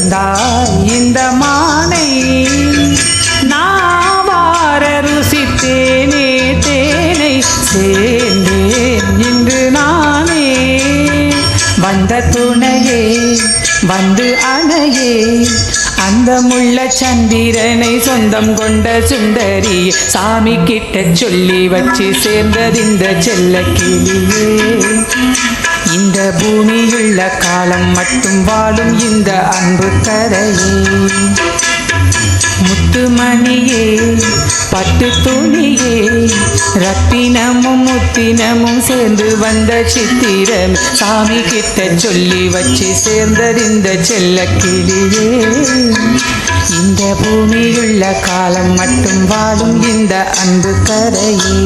தந்தாய் இந்த மானை. நாவார ருசித்தேனே தேனை சேர்ந்தேன் இன்று நானே. வந்த துணையே வந்து அணையே அந்த முள்ள சந்திரனை சொந்தம் கொண்ட சுந்தரி சாமி கிட்ட சொல்லி வச்சு சேர்ந்தது இந்த செல்ல கிளியே. இந்த பூமியுள்ள காலம் மட்டும் வாழும் இந்த அன்பு கரையே முத்துமணியே பட்டு துணியே ரத்தினமும் முத்தினமும் சேர்ந்து வந்த சித்திரம். சாமி கிட்ட சொல்லி வச்சு சேர்ந்தறிந்த செல்ல கிளியே. இந்த பூமியுள்ள காலம் மட்டும் வாழும் இந்த அன்பு கரையே